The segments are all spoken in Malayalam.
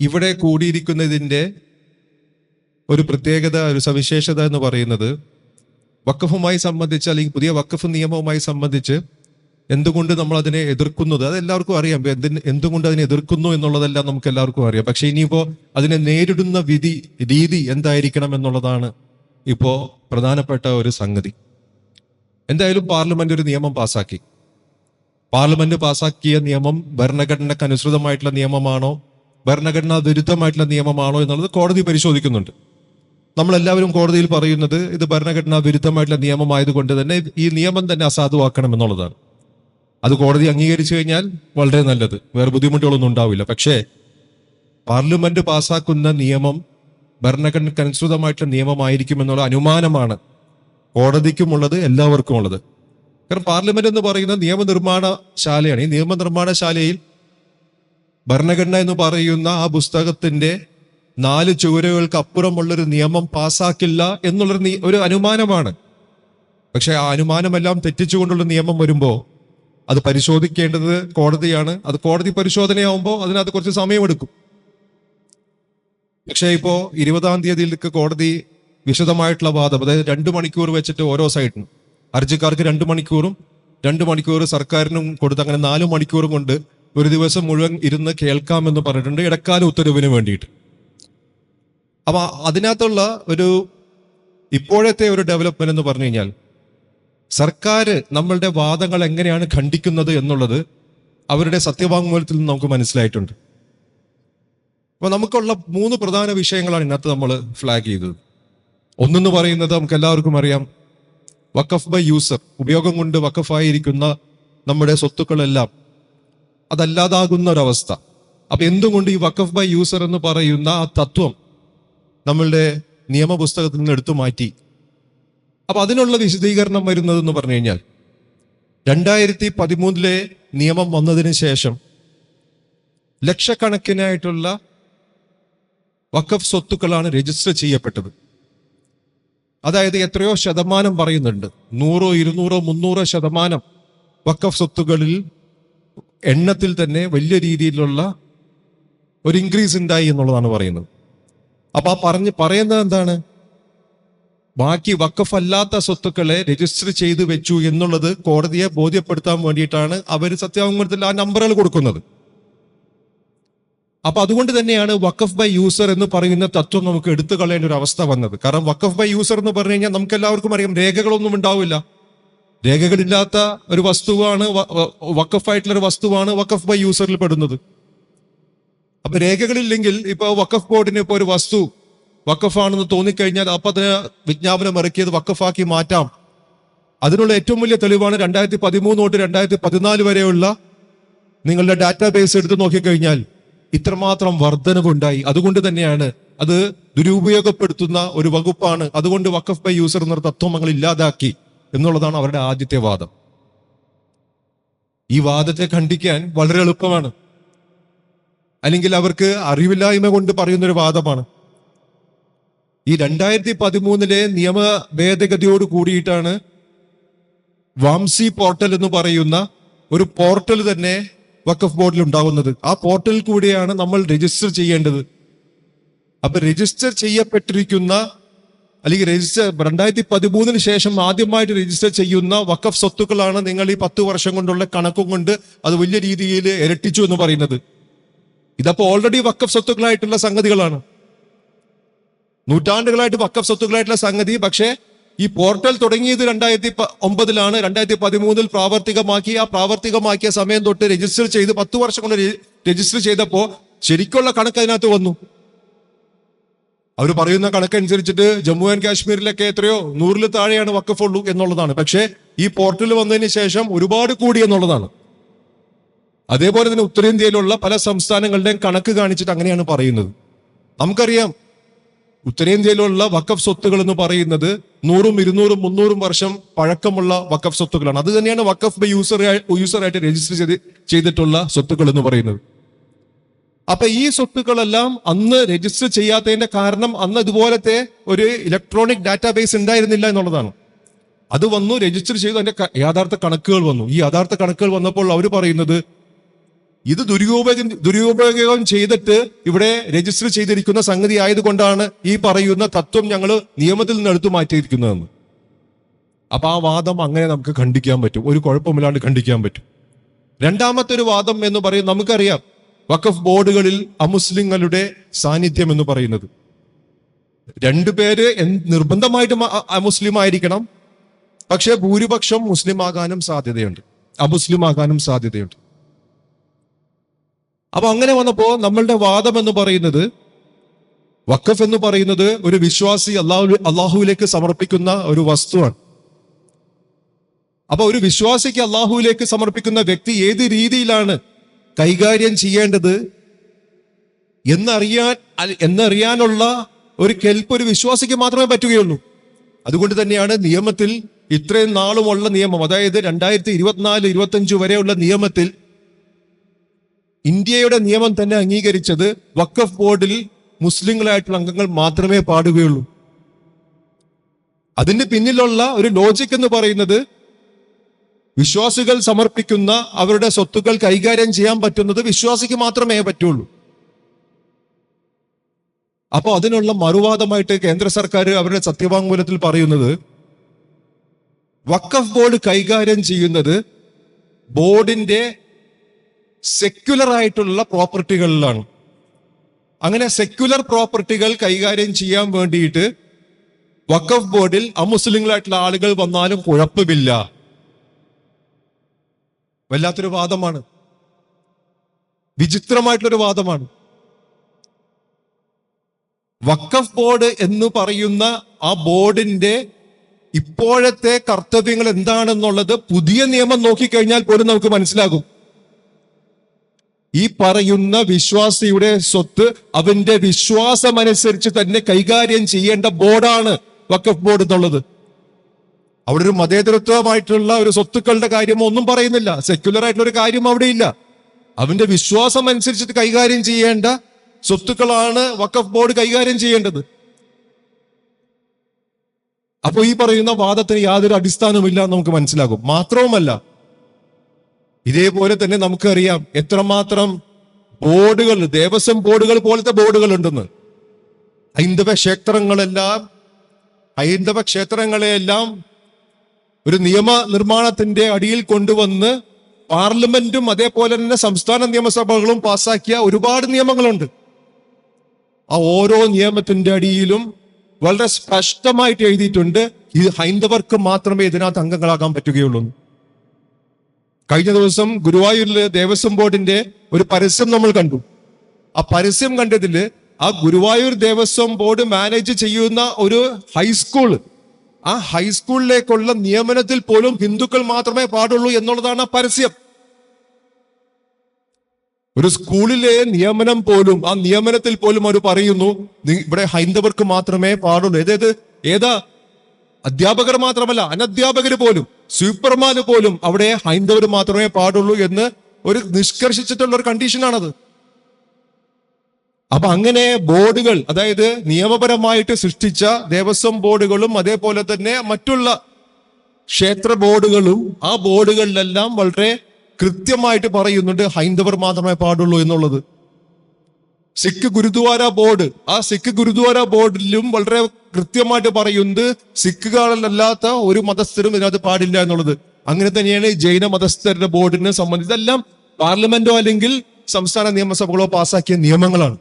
ഇവിടെ കൂടിയിരിക്കുന്നതിന്റെ ഒരു പ്രത്യേകത ഒരു സവിശേഷത എന്ന് പറയുന്നത് വക്കഫുമായി സംബന്ധിച്ച് അല്ലെങ്കിൽ പുതിയ വക്കഫ് നിയമവുമായി സംബന്ധിച്ച് എന്തുകൊണ്ട് നമ്മൾ അതിനെ എതിർക്കുന്നത്? അത് എല്ലാവർക്കും അറിയാം. എന്തിന് എന്തുകൊണ്ട് അതിനെ എതിർക്കുന്നു എന്നുള്ളതെല്ലാം നമുക്ക് എല്ലാവർക്കും അറിയാം. പക്ഷെ ഇനിയിപ്പോൾ അതിനെ നേരിടുന്ന വിധി രീതി എന്തായിരിക്കണം എന്നുള്ളതാണ് ഇപ്പോൾ പ്രധാനപ്പെട്ട ഒരു സംഗതി. എന്തായാലും പാർലമെന്റ് ഒരു നിയമം പാസാക്കി. പാർലമെന്റ് പാസാക്കിയ നിയമം ഭരണഘടനയ്ക്ക് അനുസൃതമായിട്ടുള്ള നിയമമാണോ? ഭരണഘടനാ വിരുദ്ധമായിട്ടുള്ള നിയമമാണോ എന്നുള്ളത് കോടതി പരിശോധിക്കുന്നുണ്ട്. നമ്മളെല്ലാവരും കോടതിയിൽ പറയുന്നത് ഇത് ഭരണഘടനാ വിരുദ്ധമായിട്ടുള്ള നിയമമായതുകൊണ്ട് തന്നെ ഈ നിയമം തന്നെ അസാധുവാക്കണം എന്നുള്ളതാണ് അത് കോടതി അംഗീകരിച്ചു കഴിഞ്ഞാൽ വളരെ നല്ലത്. വേറെ ബുദ്ധിമുട്ടുകളൊന്നും ഉണ്ടാവില്ല. പക്ഷേ പാർലമെന്റ് പാസാക്കുന്ന നിയമം ഭരണഘടനയ്ക്ക് അനുസൃതമായിട്ടുള്ള നിയമമായിരിക്കും എന്നുള്ള അനുമാനമാണ് കോടതിക്കുമുള്ളത് എല്ലാവർക്കും ഉള്ളത് കാരണം പാർലമെന്റ് എന്ന് പറയുന്ന നിയമനിർമ്മാണ ശാലയാണ് ഈ നിയമനിർമ്മാണശാലയിൽ ഭരണഘടന എന്ന് പറയുന്ന ആ പുസ്തകത്തിന്റെ നാല് ചുവരുകൾക്ക് അപ്പുറമുള്ളൊരു നിയമം പാസാക്കില്ല എന്നുള്ളൊരു ഒരു അനുമാനമാണ്. പക്ഷെ ആ അനുമാനമെല്ലാം തെറ്റിച്ചുകൊണ്ടുള്ള നിയമം വരുമ്പോൾ അത് പരിശോധിക്കേണ്ടത് കോടതിയാണ്. അത് കോടതി പരിശോധനയാവുമ്പോൾ അതിനകത്ത് കുറച്ച് സമയമെടുക്കും. പക്ഷേ ഇപ്പോ ഇരുപതാം തീയതിയിലേക്ക് കോടതി വിശദമായിട്ടുള്ള വാദം അതായത് രണ്ട് മണിക്കൂർ വെച്ചിട്ട് ഓരോ സൈഡിനും. ഹർജിക്കാർക്ക് രണ്ട് മണിക്കൂറും രണ്ട് മണിക്കൂർ സർക്കാരിനും കൊടുത്ത് അങ്ങനെ നാല് മണിക്കൂറും കൊണ്ട് ഒരു ദിവസം മുഴുവൻ ഇരുന്ന് കേൾക്കാമെന്ന് പറഞ്ഞിട്ടുണ്ട്. ഇടക്കാല ഉത്തരവിന് വേണ്ടിയിട്ട്. അപ്പൊ അതിനകത്തുള്ള ഒരു ഇപ്പോഴത്തെ ഒരു ഡെവലപ്മെന്റ് എന്ന് പറഞ്ഞു കഴിഞ്ഞാൽ സർക്കാർ നമ്മളുടെ വാദങ്ങൾ എങ്ങനെയാണ് ഖണ്ഡിക്കുന്നത് എന്നുള്ളത് അവരുടെ സത്യവാങ്മൂലത്തിൽ നിന്ന് നമുക്ക് മനസ്സിലായിട്ടുണ്ട്. അപ്പൊ നമുക്കുള്ള മൂന്ന് പ്രധാന വിഷയങ്ങളാണ് ഇന്നത്തെ നമ്മൾ ഫ്ലാഗ് ചെയ്തത്. ഒന്നെന്ന് പറയുന്നത് നമുക്ക് എല്ലാവർക്കും അറിയാം വക്കഫ് ബൈ യൂസർ ഉപയോഗം കൊണ്ട് വക്കഫായിരിക്കുന്ന നമ്മുടെ സ്വത്തുക്കളെല്ലാം അതല്ലാതാകുന്ന ഒരവസ്ഥ അപ്പൊ എന്തുകൊണ്ട് ഈ വക്കഫ് ബൈ യൂസർ എന്ന് പറയുന്ന ആ തത്വം നമ്മളുടെ നിയമപുസ്തകത്തിൽ നിന്ന് എടുത്തു മാറ്റി? അപ്പൊ അതിനുള്ള വിശദീകരണം വരുന്നത് എന്ന് പറഞ്ഞു കഴിഞ്ഞാൽ രണ്ടായിരത്തി പതിമൂന്നിലെ നിയമം വന്നതിന് ശേഷം ലക്ഷക്കണക്കിനായിട്ടുള്ള വഖഫ് സ്വത്തുക്കളാണ് രജിസ്റ്റർ ചെയ്യപ്പെട്ടത്. അതായത് എത്രയോ ശതമാനം പറയുന്നുണ്ട്. നൂറോ ഇരുന്നൂറോ മുന്നൂറോ ശതമാനം വക്കഫ് സ്വത്തുകളിൽ എണ്ണത്തിൽ തന്നെ വലിയ രീതിയിലുള്ള ഒരു ഇൻക്രീസ് ഉണ്ടായി എന്നുള്ളതാണ് പറയുന്നത്. അപ്പൊ ആ പറഞ്ഞ് പറയുന്നത് എന്താണ്? ബാക്കി വക്കഫ് അല്ലാത്ത സ്വത്തുക്കളെ രജിസ്റ്റർ ചെയ്ത് വെച്ചു എന്നുള്ളത് കോടതിയെ ബോധ്യപ്പെടുത്താൻ വേണ്ടിയിട്ടാണ് അവർ സത്യവാങ്മൂലത്തിൽ ആ നമ്പറുകൾ കൊടുക്കുന്നത്. അപ്പൊ അതുകൊണ്ട് തന്നെയാണ് വക്കഫ് ബൈ യൂസർ എന്ന് പറയുന്ന തത്വം നമുക്ക് എടുത്തു കളയേണ്ട ഒരു അവസ്ഥ വന്നത്. കാരണം വക്കഫ് ബൈ യൂസർ എന്ന് പറഞ്ഞു കഴിഞ്ഞാൽ നമുക്ക് എല്ലാവർക്കും അറിയാം രേഖകളൊന്നും ഉണ്ടാവില്ല. രേഖകളില്ലാത്ത ഒരു വസ്തുവാണ് വക്കഫായിട്ടുള്ള ഒരു വസ്തുവാണ് വക്കഫ് ബൈ യൂസറിൽ പെടുന്നത്. അപ്പൊ രേഖകളില്ലെങ്കിൽ ഇപ്പൊ വക്കഫ് ബോർഡിന് ഇപ്പോൾ ഒരു വസ്തു വക്കഫാണെന്ന് തോന്നിക്കഴിഞ്ഞാൽ അപ്പൊ അതിന് വിജ്ഞാപനം ഇറക്കിയത് വക്കഫാക്കി മാറ്റാം. അതിനുള്ള ഏറ്റവും വലിയ തെളിവാണ് രണ്ടായിരത്തി പതിമൂന്ന് തൊട്ട് രണ്ടായിരത്തി പതിനാല് വരെയുള്ള നിങ്ങളുടെ ഡാറ്റാബേസ് എടുത്ത് നോക്കിക്കഴിഞ്ഞാൽ ഇത്രമാത്രം വർധനവുണ്ടായി. അതുകൊണ്ട് തന്നെയാണ് അത് ദുരുപയോഗപ്പെടുത്തുന്ന ഒരു വകുപ്പാണ്. അതുകൊണ്ട് വക്കഫ് ബൈ യൂസർ എന്നൊരു തത്വം ഇല്ലാതാക്കി. എന്നുള്ളതാണ് അവരുടെ ആദ്യത്തെ വാദം. ഈ വാദത്തെ ഖണ്ഡിക്കാൻ വളരെ എളുപ്പമാണ്. അല്ലെങ്കിൽ അവർക്ക് അറിവില്ലായ്മ കൊണ്ട് പറയുന്നൊരു വാദമാണ്. ഈ രണ്ടായിരത്തി പതിമൂന്നിലെ നിയമ ഭേദഗതിയോട് കൂടിയിട്ടാണ് വാംസി പോർട്ടൽ എന്ന് പറയുന്ന ഒരു പോർട്ടൽ തന്നെ വഖഫ് ബോർഡിൽ ഉണ്ടാവുന്നത്. ആ പോർട്ടലിൽ കൂടിയാണ് നമ്മൾ രജിസ്റ്റർ ചെയ്യേണ്ടത്. അപ്പൊ രജിസ്റ്റർ ചെയ്യപ്പെട്ടിരിക്കുന്ന അല്ലെങ്കിൽ രജിസ്റ്റർ രണ്ടായിരത്തി പതിമൂന്നിന് ശേഷം ആദ്യമായിട്ട് രജിസ്റ്റർ ചെയ്യുന്ന വക്കഫ് സ്വത്തുക്കളാണ് നിങ്ങൾ ഈ പത്ത് വർഷം കൊണ്ടുള്ള കണക്കും കൊണ്ട് അത് വലിയ രീതിയിൽ ഇരട്ടിച്ചു എന്ന് പറയുന്നത്. ഇതപ്പോ ഓൾറെഡി വക്കഫ് സ്വത്തുക്കളായിട്ടുള്ള സംഗതികളാണ്. നൂറ്റാണ്ടുകളായിട്ട് വക്കഫ് സ്വത്തുക്കളായിട്ടുള്ള സംഗതി. പക്ഷേ ഈ പോർട്ടൽ തുടങ്ങിയത് രണ്ടായിരത്തി ഒമ്പതിലാണ് രണ്ടായിരത്തി പതിമൂന്നിൽ പ്രാവർത്തികമാക്കി ആ പ്രാവർത്തികമാക്കിയ സമയം തൊട്ട് രജിസ്റ്റർ ചെയ്ത് പത്ത് വർഷം കൊണ്ട് രജിസ്റ്റർ ചെയ്തപ്പോൾ ശരിക്കുള്ള കണക്ക് അതിനകത്ത് വന്നു. അവർ പറയുന്ന കണക്കനുസരിച്ചിട്ട് ജമ്മു ആൻഡ് കാശ്മീരിലൊക്കെ എത്രയോ നൂറിൽ താഴെയാണ് വക്കഫ് ഉള്ളൂ എന്നുള്ളതാണ്. പക്ഷേ ഈ പോർട്ടൽ വന്നതിന് ശേഷം ഒരുപാട് കൂടി എന്നുള്ളതാണ്. അതേപോലെ തന്നെ ഉത്തരേന്ത്യയിലുള്ള പല സംസ്ഥാനങ്ങളുടെയും കണക്ക് കാണിച്ചിട്ട് അങ്ങനെയാണ് പറയുന്നത്. നമുക്കറിയാം ഉത്തരേന്ത്യയിലുള്ള വക്കഫ് സ്വത്തുകൾ എന്ന് പറയുന്നത് നൂറും ഇരുന്നൂറും മുന്നൂറും വർഷം പഴക്കമുള്ള വക്കഫ് സ്വത്തുക്കളാണ്. അത് തന്നെയാണ് വക്കഫ് ബൈ യൂസർ യൂസറായിട്ട് രജിസ്റ്റർ ചെയ്ത് ചെയ്തിട്ടുള്ള സ്വത്തുക്കൾ എന്ന് പറയുന്നത്. അപ്പൊ ഈ സ്വത്തുക്കളെല്ലാം അന്ന് രജിസ്റ്റർ ചെയ്യാത്തതിന്റെ കാരണം അന്ന് ഇതുപോലത്തെ ഒരു ഇലക്ട്രോണിക് ഡാറ്റാബേസ് ഉണ്ടായിരുന്നില്ല എന്നുള്ളതാണ്. അത് വന്നു രജിസ്റ്റർ ചെയ്തു അതിന്റെ യഥാർത്ഥ കണക്കുകൾ വന്നു. ഈ യഥാർത്ഥ കണക്കുകൾ വന്നപ്പോൾ അവർ പറയുന്നത് ഇത് ദുരുപയോഗം ദുരുപയോഗം ചെയ്തിട്ട് ഇവിടെ രജിസ്റ്റർ ചെയ്തിരിക്കുന്ന സംഗതി ആയതുകൊണ്ടാണ് ഈ പറയുന്ന തത്വം ഞങ്ങൾ നിയമത്തിൽ നിന്ന് എടുത്തു മാറ്റിയിരിക്കുന്നതെന്ന്. അപ്പൊ ആ വാദം അങ്ങനെ നമുക്ക് ഖണ്ഡിക്കാൻ പറ്റും. ഒരു കുഴപ്പമില്ലാണ്ട് ഖണ്ഡിക്കാൻ പറ്റും. രണ്ടാമത്തെ ഒരു വാദം എന്ന് പറയും നമുക്കറിയാം. വഖഫ് ബോർഡുകളിൽ അമുസ്ലിങ്ങളുടെ സാന്നിധ്യം എന്ന് പറയുന്നത്. രണ്ടുപേര് നിർബന്ധമായിട്ടും അമുസ്ലിം ആയിരിക്കണം. പക്ഷേ ഭൂരിപക്ഷം മുസ്ലിം ആകാനും സാധ്യതയുണ്ട്. അമുസ്ലിം ആകാനും സാധ്യതയുണ്ട്. അപ്പൊ അങ്ങനെ വന്നപ്പോ നമ്മളുടെ വാദം എന്ന് പറയുന്നത് വഖഫ് എന്ന് പറയുന്നത് ഒരു വിശ്വാസി അള്ളാഹു അള്ളാഹുവിലേക്ക് സമർപ്പിക്കുന്ന ഒരു വസ്തുവാണ്. അപ്പൊ ഒരു വിശ്വാസിക്ക് അള്ളാഹുവിലേക്ക് സമർപ്പിക്കുന്ന വ്യക്തി ഏത് രീതിയിലാണ് കൈകാര്യം ചെയ്യേണ്ടത് എന്നറിയാൻ എന്നറിയാനുള്ള ഒരു കെൽപ്പ് ഒരു വിശ്വാസിക്ക് മാത്രമേ പറ്റുകയുള്ളൂ. അതുകൊണ്ട് തന്നെയാണ് നിയമത്തിൽ ഇത്രയും നാളുമുള്ള നിയമം അതായത് രണ്ടായിരത്തി ഇരുപത്തിനാല് ഇരുപത്തഞ്ച് വരെയുള്ള നിയമത്തിൽ ഇന്ത്യയുടെ നിയമം തന്നെ അംഗീകരിച്ചത് വക്കഫ് ബോർഡിൽ മുസ്ലിങ്ങളായിട്ടുള്ള അംഗങ്ങൾ മാത്രമേ പാടുകയുള്ളൂ. അതിന് പിന്നിലുള്ള ഒരു ലോജിക് എന്ന് പറയുന്നത് വിശ്വാസികൾ സമർപ്പിക്കുന്ന അവരുടെ സ്വത്തുക്കൾ കൈകാര്യം ചെയ്യാൻ പറ്റുന്നത് വിശ്വാസിക്ക് മാത്രമേ പറ്റുള്ളൂ. അപ്പോൾ അതിനുള്ള മറുവാദമായിട്ട് കേന്ദ്ര സർക്കാർ അവരുടെ സത്യവാങ്മൂലത്തിൽ പറയുന്നത് വക്കഫ് ബോർഡ് കൈകാര്യം ചെയ്യുന്നത് ബോർഡിന്റെ സെക്യുലർ ആയിട്ടുള്ള പ്രോപ്പർട്ടികളിലാണ്. അങ്ങനെ സെക്യുലർ പ്രോപ്പർട്ടികൾ കൈകാര്യം ചെയ്യാൻ വേണ്ടിയിട്ട് വക്കഫ് ബോർഡിൽ അമുസ്ലിങ്ങളായിട്ടുള്ള ആളുകൾ വന്നാലും കുഴപ്പമില്ല. വല്ലാത്തൊരു വാദമാണ്. വിചിത്രമായിട്ടുള്ളൊരു വാദമാണ്. വക്കഫ് ബോർഡ് എന്ന് പറയുന്ന ആ ബോർഡിന്റെ ഇപ്പോഴത്തെ കർത്തവ്യങ്ങൾ എന്താണെന്നുള്ളത് പുതിയ നിയമം നോക്കിക്കഴിഞ്ഞാൽ പോലും നമുക്ക് മനസ്സിലാകും. ഈ പറയുന്ന വിശ്വാസിയുടെ സ്വത്ത് അവന്റെ വിശ്വാസമനുസരിച്ച് തന്നെ കൈകാര്യം ചെയ്യേണ്ട ബോർഡാണ് വക്കഫ് ബോർഡ് എന്നുള്ളത്. അവിടെ ഒരു മതേതരത്വമായിട്ടുള്ള ഒരു സ്വത്തുക്കളുടെ കാര്യമോ ഒന്നും പറയുന്നില്ല. സെക്യുലർ ആയിട്ടുള്ള ഒരു കാര്യം അവിടെ ഇല്ല. അവന്റെ വിശ്വാസം അനുസരിച്ചിട്ട് കൈകാര്യം ചെയ്യേണ്ട സ്വത്തുക്കളാണ് വഖഫ് ബോർഡ് കൈകാര്യം ചെയ്യേണ്ടത്. അപ്പൊ ഈ പറയുന്ന വാദത്തിന് യാതൊരു അടിസ്ഥാനമില്ല എന്ന് നമുക്ക് മനസ്സിലാകും. മാത്രവുമല്ല ഇതേപോലെ തന്നെ നമുക്കറിയാം എത്രമാത്രം ബോർഡുകൾ ദേവസ്വം ബോർഡുകൾ പോലത്തെ ബോർഡുകൾ ഉണ്ടെന്ന് ഹൈന്ദവ ക്ഷേത്രങ്ങളെല്ലാം ഹൈന്ദവ ക്ഷേത്രങ്ങളെയെല്ലാം ഒരു നിയമ നിർമ്മാണത്തിന്റെ അടിയിൽ കൊണ്ടുവന്ന് പാർലമെന്റും അതേപോലെ തന്നെ സംസ്ഥാന നിയമസഭകളും പാസാക്കിയ ഒരുപാട് നിയമങ്ങളുണ്ട് ആ ഓരോ നിയമത്തിന്റെ അടിയിലും വളരെ സ്പഷ്ടമായിട്ട് എഴുതിയിട്ടുണ്ട് ഇത് ഹൈന്ദവർക്ക് മാത്രമേ ഇതിനകത്ത് അംഗങ്ങളാകാൻ പറ്റുകയുള്ളൂ. കഴിഞ്ഞ ദിവസം ഗുരുവായൂരിലെ ദേവസ്വം ബോർഡിന്റെ ഒരു പരസ്യം നമ്മൾ കണ്ടു ആ പരസ്യം കണ്ടതിൽ ആ ഗുരുവായൂർ ദേവസ്വം ബോർഡ് മാനേജ് ചെയ്യുന്ന ഒരു ഹൈസ്കൂൾ ആ ഹൈസ്കൂളിലേക്കുള്ള നിയമനത്തിൽ പോലും ഹിന്ദുക്കൾ മാത്രമേ പാടുള്ളൂ എന്നുള്ളതാണ് ആ പരസ്യം. ഒരു സ്കൂളിലെ നിയമനം പോലും ആ നിയമനത്തിൽ പോലും അവർ പറയുന്നു ഇവിടെ ഹൈന്ദവർക്ക് മാത്രമേ പാടുള്ളൂ. ഏതേത് ഏതാ അധ്യാപകർ മാത്രമല്ല അനധ്യാപകർ പോലും സൂപ്പർമാന് പോലും അവിടെ ഹൈന്ദവർ മാത്രമേ പാടുള്ളൂ എന്ന് ഒരു നിഷ്കർഷിച്ചിട്ടുള്ള ഒരു കണ്ടീഷനാണത്. അപ്പൊ അങ്ങനെ ബോർഡുകൾ അതായത് നിയമപരമായിട്ട് സൃഷ്ടിച്ച ദേവസ്വം ബോർഡുകളും അതേപോലെ തന്നെ മറ്റുള്ള ക്ഷേത്ര ബോർഡുകളും ആ ബോർഡുകളിലെല്ലാം വളരെ കൃത്യമായിട്ട് പറയുന്നുണ്ട് ഹൈന്ദവർ മാത്രമേ പാടുള്ളൂ എന്നുള്ളത്. സിഖ് ഗുരുദ്വാര ബോർഡ് ആ സിഖ് ഗുരുദ്വാര ബോർഡിലും വളരെ കൃത്യമായിട്ട് പറയുന്നത് സിഖുകാരല്ലാത്ത ഒരു മതസ്ഥരും ഇതിനകത്ത് പാടില്ല എന്നുള്ളത്. അങ്ങനെ തന്നെയാണ് ജൈന മതസ്ഥരുടെ ബോർഡിനെ സംബന്ധിച്ച് ഇതെല്ലാം പാർലമെന്റോ അല്ലെങ്കിൽ സംസ്ഥാന നിയമസഭകളോ പാസാക്കിയ നിയമങ്ങളാണ്.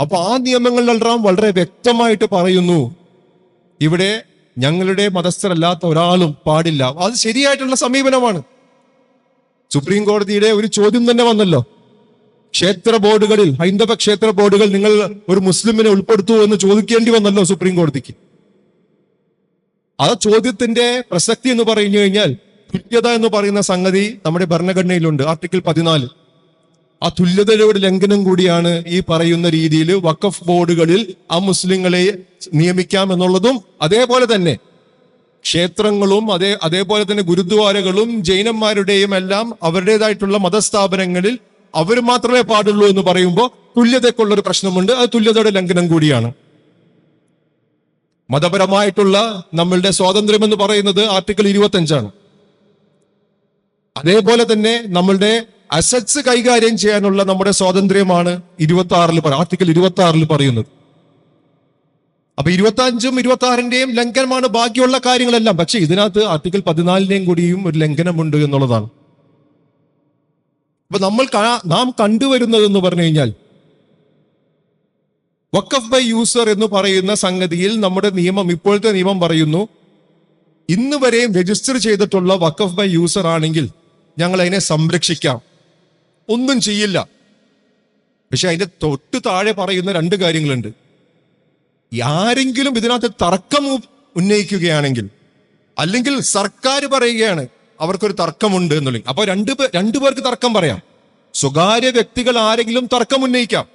അപ്പൊ ആ നിയമങ്ങളിലെല്ലാം വളരെ വ്യക്തമായിട്ട് പറയുന്നു ഇവിടെ ഞങ്ങളുടെ മതസ്ഥരല്ലാത്ത ഒരാളും പാടില്ല. അത് ശരിയായിട്ടുള്ള സമീപനമാണ്. സുപ്രീം കോടതിയുടെ ഒരു ചോദ്യം തന്നെ വന്നല്ലോ. ക്ഷേത്ര ബോർഡുകളിൽ ഹൈന്ദവ ക്ഷേത്ര ബോർഡുകൾ നിങ്ങൾ ഒരു മുസ്ലിമിനെ ഉൾപ്പെടുത്തുമോ എന്ന് ചോദിക്കേണ്ടി വന്നല്ലോ സുപ്രീം കോടതിക്ക്. ആ ചോദ്യത്തിന്റെ പ്രസക്തി എന്ന് പറഞ്ഞു കഴിഞ്ഞാൽ തുല്യത എന്ന് പറയുന്ന സംഗതി നമ്മുടെ ഭരണഘടനയിലുണ്ട് ആർട്ടിക്കിൾ പതിനാല്. ആ തുല്യതയുടെ ലംഘനം കൂടിയാണ് ഈ പറയുന്ന രീതിയിൽ വഖഫ് ബോർഡുകളിൽ ആ മുസ്ലിങ്ങളെ നിയമിക്കാം എന്നുള്ളതും അതേപോലെ തന്നെ ക്ഷേത്രങ്ങളും അതേ അതേപോലെ തന്നെ ഗുരുദ്വാരകളും ജൈനന്മാരുടെയും എല്ലാം അവരുടേതായിട്ടുള്ള മതസ്ഥാപനങ്ങളിൽ അവർ മാത്രമേ പാടുള്ളൂ എന്ന് പറയുമ്പോൾ തുല്യതയ്ക്കുള്ള ഒരു പ്രശ്നമുണ്ട്. അത് തുല്യതയുടെ ലംഘനം കൂടിയാണ്. മതപരമായിട്ടുള്ള നമ്മളുടെ സ്വാതന്ത്ര്യം എന്ന് പറയുന്നത് ആർട്ടിക്കിൾ ഇരുപത്തി അഞ്ചാണ് അതേപോലെ തന്നെ നമ്മളുടെ അസറ്റ്സ് കൈകാര്യം ചെയ്യാനുള്ള നമ്മുടെ സ്വാതന്ത്ര്യമാണ് ഇരുപത്തി ആറിൽ ആർട്ടിക്കൽ ഇരുപത്തി ആറിൽ പറയുന്നത്. അപ്പൊ ഇരുപത്തി അഞ്ചും ഇരുപത്തി ആറിന്റെയും ലംഘനമാണ് ബാക്കിയുള്ള കാര്യങ്ങളെല്ലാം. പക്ഷെ ഇതിനകത്ത് ആർട്ടിക്കൽ പതിനാലിന്റെയും കൂടിയും ഒരു ലംഘനമുണ്ട് എന്നുള്ളതാണ്. അപ്പൊ നമ്മൾ നാം കണ്ടുവരുന്നത് എന്ന് പറഞ്ഞു കഴിഞ്ഞാൽ വക്കഫ് ബൈ യൂസർ എന്ന് പറയുന്ന സംഗതിയിൽ നമ്മുടെ നിയമം ഇപ്പോഴത്തെ നിയമം പറയുന്നു ഇന്ന് വരെയും രജിസ്റ്റർ ചെയ്തിട്ടുള്ള വക്കഫ് ബൈ യൂസർ ആണെങ്കിൽ ഞങ്ങൾ അതിനെ സംരക്ഷിക്കാം. ഒന്നും ചെയ്യില്ല. പക്ഷെ അതിന്റെ തൊട്ടു താഴെ പറയുന്ന രണ്ട് കാര്യങ്ങളുണ്ട്. ആരെങ്കിലും ഇതിനകത്ത് തർക്കം ഉന്നയിക്കുകയാണെങ്കിൽ അല്ലെങ്കിൽ സർക്കാർ പറയുകയാണ് അവർക്കൊരു തർക്കമുണ്ട് എന്നുള്ളത് അപ്പൊ രണ്ട് രണ്ടു പേർക്ക് തർക്കം പറയാം. സ്വകാര്യ വ്യക്തികൾ ആരെങ്കിലും തർക്കം ഉന്നയിക്കാം.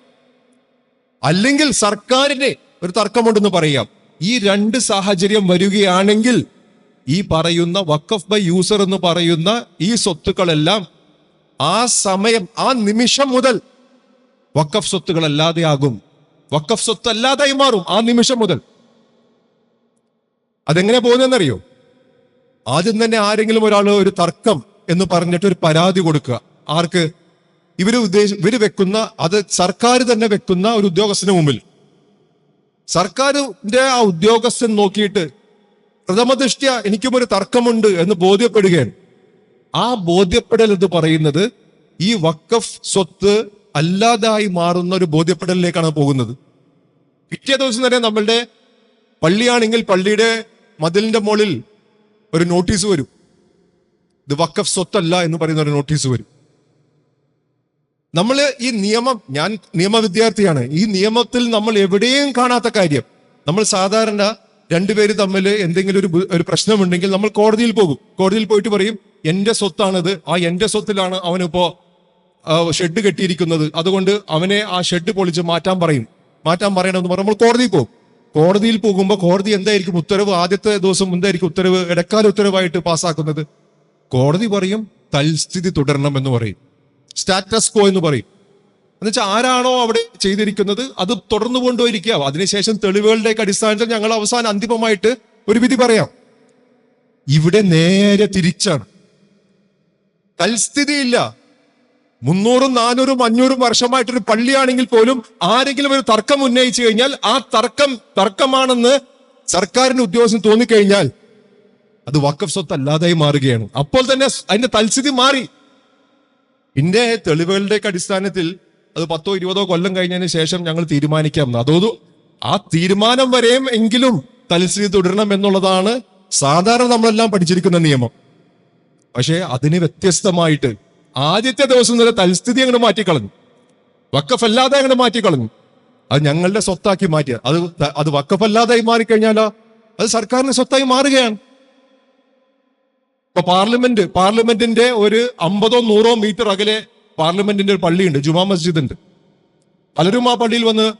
അല്ലെങ്കിൽ സർക്കാരിന്റെ ഒരു തർക്കമുണ്ടെന്ന് പറയാം. ഈ രണ്ട് സാഹചര്യം വരികയാണെങ്കിൽ ഈ പറയുന്ന വക്കഫ് ബൈ യൂസർ എന്ന് പറയുന്ന ഈ സ്വത്തുക്കളെല്ലാം ആ സമയം ആ നിമിഷം മുതൽ വക്കഫ് സ്വത്തുകൾ അല്ലാതെയാകും വക്കഫ് സ്വത്ത് അല്ലാതായി മാറും ആ നിമിഷം മുതൽ. അതെങ്ങനെ പോകുന്നതെന്നറിയോ? ആദ്യം തന്നെ ആരെങ്കിലും ഒരാൾ ഒരു തർക്കം എന്ന് പറഞ്ഞിട്ട് ഒരു പരാതി കൊടുക്കുക. ആർക്ക്? ഇവർ ഉദ്ദേശ ഇവർ വെക്കുന്ന അത് സർക്കാർ തന്നെ വെക്കുന്ന ഒരു ഉദ്യോഗസ്ഥന് മുമ്പിൽ. സർക്കാരിന്റെ ആ ഉദ്യോഗസ്ഥൻ നോക്കിയിട്ട് പ്രഥമദൃഷ്ട്യ എനിക്കും ഒരു തർക്കമുണ്ട് എന്ന് ബോധ്യപ്പെടുകയാണ്. ആ ബോധ്യപ്പെടൽ എന്ന് പറയുന്നത് ഈ വക്കഫ് സ്വത്ത് അല്ലാതായി മാറുന്ന ഒരു ബോധ്യപ്പെടലിലേക്കാണ് പോകുന്നത്. പിറ്റേ ദിവസം തന്നെ നമ്മളുടെ പള്ളിയാണെങ്കിൽ പള്ളിയുടെ മതിലിന്റെ മുകളിൽ ഒരു നോട്ടീസ് വരും. ഇത് വക്കഫ് സ്വത്തല്ല എന്ന് പറയുന്ന ഒരു നോട്ടീസ് വരും. നമ്മൾ ഈ നിയമം ഞാൻ നിയമ വിദ്യാർത്ഥിയാണ് ഈ നിയമത്തിൽ നമ്മൾ എവിടെയും കാണാത്ത കാര്യം. നമ്മൾ സാധാരണ രണ്ടുപേര് തമ്മിൽ എന്തെങ്കിലും ഒരു ഒരു പ്രശ്നമുണ്ടെങ്കിൽ നമ്മൾ കോടതിയിൽ പോകും. കോടതിയിൽ പോയിട്ട് പറയും എന്റെ സ്വത്താണിത്. ആ എന്റെ സ്വത്തിലാണ് അവനിപ്പോ ഷെഡ് കെട്ടിയിരിക്കുന്നത്. അതുകൊണ്ട് അവനെ ആ ഷെഡ് പൊളിച്ച് മാറ്റാൻ പറയും. മാറ്റാൻ പറയണമെന്ന് പറയുമ്പോൾ കോടതിയിൽ പോകും. കോടതിയിൽ പോകുമ്പോൾ കോടതി എന്തായിരിക്കും ഉത്തരവ്? ആദ്യത്തെ ദിവസം എന്തായിരിക്കും ഉത്തരവ്? ഇടക്കാല ഉത്തരവായിട്ട് പാസ്സാക്കുന്നത്? കോടതി പറയും തൽസ്ഥിതി തുടരണം എന്ന് പറയും. സ്റ്റാറ്റസ് കോ എന്ന് പറയും. എന്നുവെച്ചാൽ ആരാണോ അവിടെ ചെയ്തിരിക്കുന്നത് അത് തുടർന്നു കൊണ്ടുപോയിരിക്കുക. അതിനുശേഷം തെളിവുകളുടെ അടിസ്ഥാനത്തിൽ ഞങ്ങൾ അവസാനം അന്തിമമായിട്ട് ഒരു വിധി പറയാം. ഇവിടെ നേരെ തിരിച്ചാണ്. തൽസ്ഥിതിയില്ല മുന്നൂറും നാനൂറും അഞ്ഞൂറും വർഷമായിട്ടൊരു പള്ളിയാണെങ്കിൽ പോലും ആരെങ്കിലും ഒരു തർക്കം ഉന്നയിച്ചു കഴിഞ്ഞാൽ ആ തർക്കം തർക്കമാണെന്ന് സർക്കാരിന് ഉദ്യോഗസ്ഥന് തോന്നിക്കഴിഞ്ഞാൽ അത് വക്കഫ് സ്വത്ത് അല്ലാതായി മാറുകയാണ്. അപ്പോൾ തന്നെ അതിന്റെ തൽസ്ഥിതി മാറി. പിന്നെ തെളിവുകളുടെ അടിസ്ഥാനത്തിൽ അത് പത്തോ ഇരുപതോ കൊല്ലം കഴിഞ്ഞതിന് ശേഷം ഞങ്ങൾ തീരുമാനിക്കാം. അതോ ആ തീരുമാനം വരെയും എങ്കിലും തൽസ്ഥിതി തുടരണം എന്നുള്ളതാണ് സാധാരണ നമ്മളെല്ലാം പഠിച്ചിരിക്കുന്ന നിയമം. പക്ഷേ അതിന് വ്യത്യസ്തമായിട്ട് ആദ്യത്തെ ദിവസം തന്നെ തൽസ്ഥിതി അങ്ങോട്ട് മാറ്റിക്കളഞ്ഞു. വക്കഫല്ലാതെ അങ്ങോട്ട് മാറ്റിക്കളഞ്ഞു. അത് ഞങ്ങളുടെ സ്വത്താക്കി മാറ്റിയ അത് അത് വക്കഫല്ലാതായി മാറിക്കഴിഞ്ഞാലോ? അത് സർക്കാരിന്റെ സ്വത്തായി മാറുകയാണ്. ഇപ്പൊ പാർലമെന്റ് പാർലമെന്റിന്റെ ഒരു അമ്പതോ നൂറോ മീറ്റർ അകലെ പാർലമെന്റിന്റെ ഒരു പള്ളിയുണ്ട് ജുമാ മസ്ജിദ് ഉണ്ട് പലരും ആ പള്ളിയിൽ വന്ന്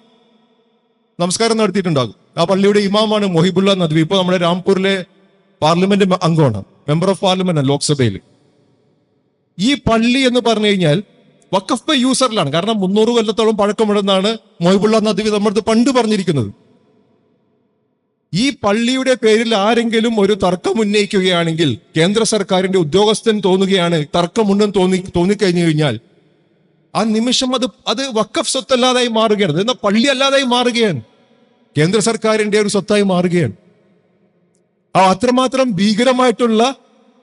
നമസ്കാരം നടത്തിയിട്ടുണ്ടാകും. ആ പള്ളിയുടെ ഇമാമാണ് മൊഹിബുല്ല നദ്വി. ഇപ്പൊ നമ്മുടെ രാംപൂരിലെ പാർലമെന്റ് അംഗമാണ്. മെമ്പർ ഓഫ് പാർലമെന്റ് ലോക്സഭയിൽ ഈ പള്ളി എന്ന് പറഞ്ഞു കഴിഞ്ഞാൽ വക്കഫ് ബൈ യൂസറിലാണ്. കാരണം മുന്നൂറ് കൊല്ലത്തോളം പഴക്കമുണ്ടെന്നാണ് മൊഹിബുള്ള നദ്വി നമ്മുടെ പണ്ട് പറഞ്ഞിരിക്കുന്നത്. ഈ പള്ളിയുടെ പേരിൽ ആരെങ്കിലും ഒരു തർക്കം ഉന്നയിക്കുകയാണെങ്കിൽ കേന്ദ്ര സർക്കാരിന്റെ ഉദ്യോഗസ്ഥൻ തോന്നുകയാണ് തർക്കമുണ്ടെന്ന് തോന്നി തോന്നിക്കഴിഞ്ഞു കഴിഞ്ഞാൽ ആ നിമിഷം അത് അത് വക്കഫ് സ്വത്തല്ലാതായി മാറുകയാണ്. എന്നാൽ പള്ളി അല്ലാതായി മാറുകയാണ്? കേന്ദ്ര സർക്കാരിന്റെ ഒരു സ്വത്തായി മാറുകയാണ്. അത്രമാത്രം ഭീകരമായിട്ടുള്ള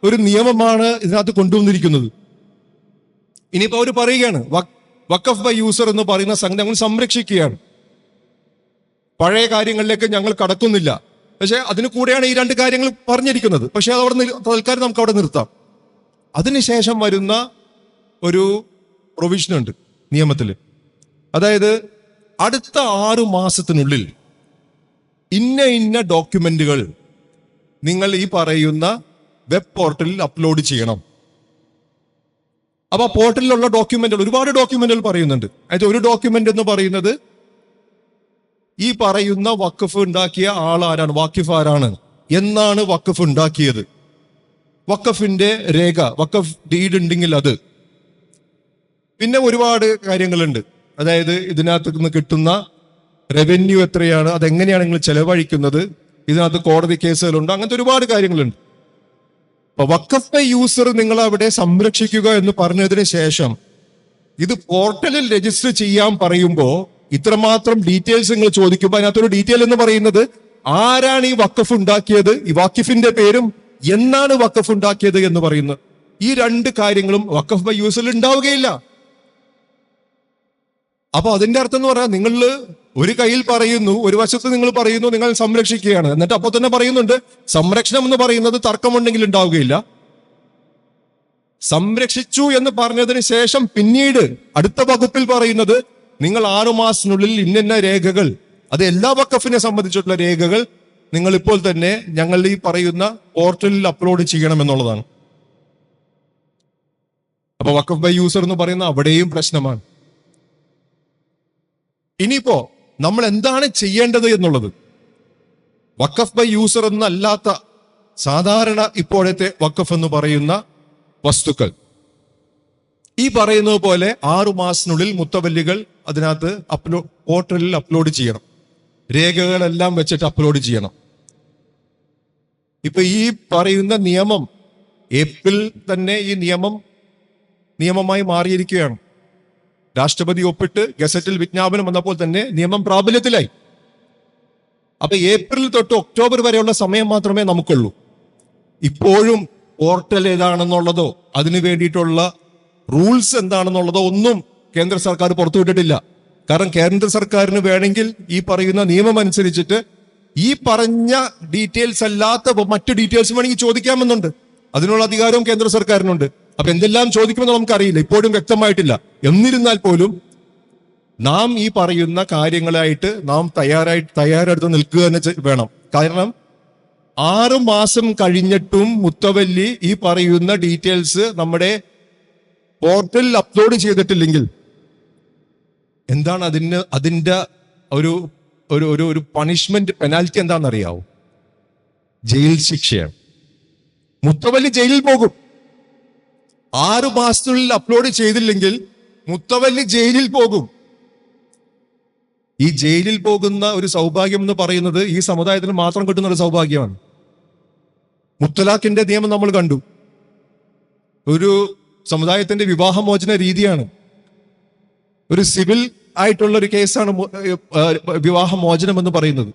ഒരു നിയമമാണ് ഇതിനകത്ത് കൊണ്ടുവന്നിരിക്കുന്നത്. ഇനിയിപ്പോ അവർ പറയുകയാണ് വക്കഫ് ബൈ യൂസർ എന്ന് പറയുന്ന സംഘം ഞങ്ങൾ സംരക്ഷിക്കുകയാണ്. പഴയ കാര്യങ്ങളിലേക്ക് ഞങ്ങൾ കടക്കുന്നില്ല. പക്ഷെ അതിന് കൂടെയാണ് ഈ രണ്ട് കാര്യങ്ങൾ പറഞ്ഞിരിക്കുന്നത്. പക്ഷെ അത് അവിടെ തൽക്കാലം നമുക്ക് അവിടെ നിർത്താം. അതിനുശേഷം വരുന്ന ഒരു പ്രൊവിഷൻ ഉണ്ട് നിയമത്തിൽ അതായത് അടുത്ത ആറു മാസത്തിനുള്ളിൽ ഇന്ന ഇന്ന ഡോക്യുമെന്റുകൾ നിങ്ങൾ ഈ പറയുന്ന വെബ് പോർട്ടലിൽ അപ്ലോഡ് ചെയ്യണം. അപ്പൊ ആ പോർട്ടലിലുള്ള ഡോക്യുമെന്റുകൾ ഒരുപാട് ഡോക്യുമെന്റുകൾ പറയുന്നുണ്ട്. അതായത് ഒരു ഡോക്യുമെന്റ് എന്ന് പറയുന്നത് ഈ പറയുന്ന വഖഫ് ഉണ്ടാക്കിയ ആളാരാണ് വാക്കിഫ് ആരാണ് എന്നാണ് വഖഫ് ഉണ്ടാക്കിയത്. വഖഫിന്റെ രേഖ വഖഫ് ഡീഡ് ഉണ്ടെങ്കിൽ അത്. പിന്നെ ഒരുപാട് കാര്യങ്ങളുണ്ട്. അതായത് ഇതിനകത്ത് നിന്ന് കിട്ടുന്ന റവന്യൂ എത്രയാണ് അതെങ്ങനെയാണ് നിങ്ങൾ ചെലവഴിക്കുന്നത് ഇതിനകത്ത് കോടതി കേസുകളുണ്ട്. അങ്ങനത്തെ ഒരുപാട് കാര്യങ്ങളുണ്ട്. അപ്പൊ വക്കഫ് യൂസർ നിങ്ങൾ അവിടെ സംരക്ഷിക്കുക എന്ന് പറഞ്ഞതിന് ശേഷം ഇത് പോർട്ടലിൽ രജിസ്റ്റർ ചെയ്യാൻ പറയുമ്പോൾ ഇത്രമാത്രം ഡീറ്റെയിൽസ് നിങ്ങൾ ചോദിക്കുമ്പോൾ അതിനകത്തൊരു ഡീറ്റെയിൽ എന്ന് പറയുന്നത് ആരാണ് ഈ വക്കഫ് ഉണ്ടാക്കിയത് ഈ വക്കിഫിന്റെ പേരും എന്നാണ് വക്കഫ് ഉണ്ടാക്കിയത് എന്ന് പറയുന്നത് ഈ രണ്ട് കാര്യങ്ങളും വക്കഫ് ബൈ യൂസിൽ ഉണ്ടാവുകയില്ല. അപ്പൊ അതിന്റെ അർത്ഥം എന്ന് പറഞ്ഞാൽ നിങ്ങൾ ഒരു കയ്യിൽ പറയുന്നു ഒരു വശത്ത് നിങ്ങൾ പറയുന്നു നിങ്ങൾ സംരക്ഷിക്കുകയാണ്. എന്നിട്ട് അപ്പോൾ തന്നെ പറയുന്നുണ്ട് സംരക്ഷണം എന്ന് പറയുന്നത് തർക്കമുണ്ടെങ്കിൽ ഉണ്ടാവുകയില്ല. സംരക്ഷിച്ചു എന്ന് പറഞ്ഞതിന് ശേഷം പിന്നീട് അടുത്ത വകുപ്പിൽ പറയുന്നത് നിങ്ങൾ ആറുമാസത്തിനുള്ളിൽ ഇന്നിന്ന രേഖകൾ അത് എല്ലാ വക്കഫിനെ സംബന്ധിച്ചിട്ടുള്ള രേഖകൾ നിങ്ങൾ ഇപ്പോൾ തന്നെ ഞങ്ങൾ ഈ പറയുന്ന പോർട്ടലിൽ അപ്ലോഡ് ചെയ്യണം എന്നുള്ളതാണ്. അപ്പൊ വക്കഫ് ബൈ യൂസർ എന്ന് പറയുന്ന അവിടെയും പ്രശ്നമാണ്. ഇനിയിപ്പോ നമ്മൾ എന്താണ് ചെയ്യേണ്ടത് എന്നുള്ളത്? വക്കഫ് ബൈ യൂസർ എന്നല്ലാത്ത സാധാരണ ഇപ്പോഴത്തെ വക്കഫ് എന്ന് പറയുന്ന വസ്തുക്കൾ. ഈ പറയുന്നത് പോലെ ആറു മാസത്തിനുള്ളിൽ മുത്തവല്ലികൾ അതിനകത്ത് അപ്ലോഡ് പോർട്ടലിൽ അപ്ലോഡ് ചെയ്യണം. രേഖകളെല്ലാം വെച്ചിട്ട് അപ്ലോഡ് ചെയ്യണം. ഇപ്പൊ ഈ പറയുന്ന നിയമം ഏപ്രിൽ തന്നെ ഈ നിയമം നിയമമായി മാറിയിരിക്കുകയാണ്. രാഷ്ട്രപതി ഒപ്പിട്ട് ഗസറ്റിൽ വിജ്ഞാപനം വന്നപ്പോൾ തന്നെ നിയമം പ്രാബല്യത്തിലായി. അപ്പൊ ഏപ്രിൽ തൊട്ട് ഒക്ടോബർ വരെയുള്ള സമയം മാത്രമേ നമുക്കുള്ളൂ. ഇപ്പോഴും പോർട്ടൽ ഏതാണെന്നുള്ളതോ അതിനു വേണ്ടിയിട്ടുള്ള റൂൾസ് എന്താണെന്നുള്ളതോ ഒന്നും കേന്ദ്ര സർക്കാർ പുറത്തുവിട്ടിട്ടില്ല കാരണം കേന്ദ്ര സർക്കാരിന് വേണമെങ്കിൽ ഈ പറയുന്ന നിയമം അനുസരിച്ചിട്ട് ഈ പറഞ്ഞ ഡീറ്റെയിൽസ് അല്ലാത്ത മറ്റു ഡീറ്റെയിൽസ് വേണമെങ്കിൽ ചോദിക്കാമെന്നുണ്ട്. അതിനുള്ള അധികാരവും കേന്ദ്ര സർക്കാരിനുണ്ട്. അപ്പൊ എന്തെല്ലാം ചോദിക്കുമെന്ന് നമുക്കറിയില്ല. ഇപ്പോഴും വ്യക്തമായിട്ടില്ല. എന്നിരുന്നാൽ പോലും നാം ഈ പറയുന്ന കാര്യങ്ങളായിട്ട് നാം തയ്യാറായി തയ്യാറെടുത്ത് നിൽക്കുക തന്നെ വേണം. കാരണം ആറ് മാസം കഴിഞ്ഞിട്ടും മുത്തവല്ലി ഈ പറയുന്ന ഡീറ്റെയിൽസ് നമ്മുടെ പോർട്ടലിൽ അപ്ലോഡ് ചെയ്തിട്ടില്ലെങ്കിൽ എന്താണ് അതിന് അതിന്റെ ഒരു ഒരു ഒരു ഒരു പണിഷ്മെന്റ് പെനാൽറ്റി എന്താണെന്നറിയാവോ? ജയിൽ ശിക്ഷയാണ്. മുത്തവല്ലി ജയിലിൽ പോകും. ആറ് മാസത്തിനുള്ളിൽ അപ്ലോഡ് ചെയ്തില്ലെങ്കിൽ മുത്തവല്ലി ജയിലിൽ പോകും. ഈ ജയിലിൽ പോകുന്ന ഒരു സൗഭാഗ്യം എന്ന് പറയുന്നത് ഈ സമുദായത്തിന് മാത്രം കിട്ടുന്ന ഒരു സൗഭാഗ്യമാണ്. മുത്തലാഖിന്റെ നിയമം നമ്മൾ കണ്ടു. ഒരു സമുദായത്തിന്റെ വിവാഹമോചന രീതിയാണ്. ഒരു സിവിൽ ആയിട്ടുള്ള ഒരു കേസാണ് വിവാഹമോചനം എന്ന് പറയുന്നത്.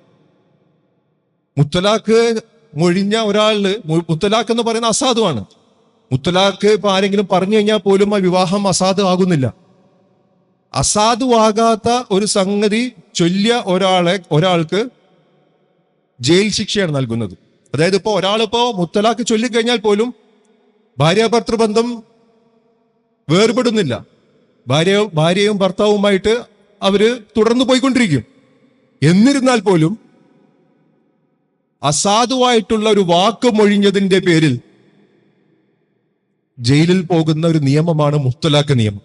മുത്തലാഖ് മൊഴിഞ്ഞ ഒരാളിൽ മുത്തലാഖ് എന്ന് പറയുന്ന അസാധുവാണ്. മുത്തലാഖ് ഇപ്പൊ ആരെങ്കിലും പറഞ്ഞു കഴിഞ്ഞാൽ പോലും ആ വിവാഹം അസാധു ആകുന്നില്ല. അസാധുവാകാത്ത ഒരു സംഗതി ചൊല്ലിയ ഒരാളെ ഒരാൾക്ക് ജയിൽ ശിക്ഷയാണ് നൽകുന്നത്. അതായത് ഇപ്പോൾ ഒരാളിപ്പോ മുത്തലാഖ് ചൊല്ലിക്കഴിഞ്ഞാൽ പോലും ഭാര്യാഭർത്തൃ ബന്ധം വേർപെടുന്നില്ല. ഭാര്യ ഭാര്യയും ഭർത്താവുമായിട്ട് അവർ തുടർന്നു പോയിക്കൊണ്ടിരിക്കും. എന്നിരുന്നാൽ പോലും അസാധുവായിട്ടുള്ള ഒരു വാക്ക് മൊഴിഞ്ഞതിന്റെ പേരിൽ ജയിലിൽ പോകുന്ന ഒരു നിയമമാണ് മുത്തലാഖ് നിയമം.